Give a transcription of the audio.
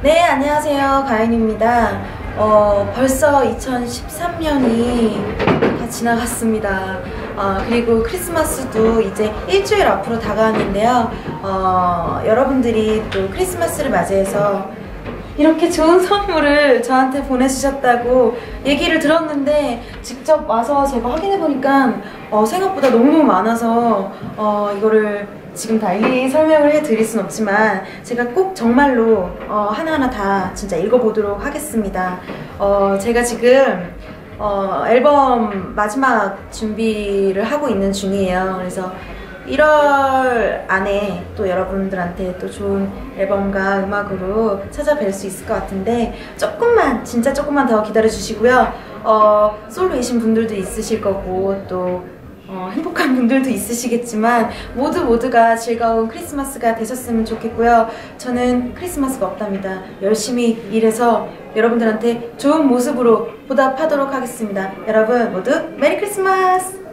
네, 안녕하세요. 가인입니다. 어, 벌써 2013년이 다 지나갔습니다. 어, 그리고 크리스마스도 이제 일주일 앞으로 다가왔는데요. 어, 여러분들이 또 크리스마스를 맞이해서 이렇게 좋은 선물을 저한테 보내주셨다고 얘기를 들었는데 직접 와서 제가 확인해보니까 어, 생각보다 너무 많아서 어, 이거를 지금 다 일일이 설명을 해드릴 순 없지만 제가 꼭 정말로 어, 하나하나 다 진짜 읽어보도록 하겠습니다. 어, 제가 지금 어, 앨범 마지막 준비를 하고 있는 중이에요. 그래서 1월 안에 또 여러분들한테 또 좋은 앨범과 음악으로 찾아뵐 수 있을 것 같은데 조금만 진짜 조금만 더 기다려 주시고요. 어, 솔로이신 분들도 있으실 거고 또 어, 행복한 분들도 있으시겠지만 모두 모두가 즐거운 크리스마스가 되셨으면 좋겠고요. 저는 크리스마스가 없답니다. 열심히 일해서 여러분들한테 좋은 모습으로 보답하도록 하겠습니다. 여러분 모두 메리 크리스마스!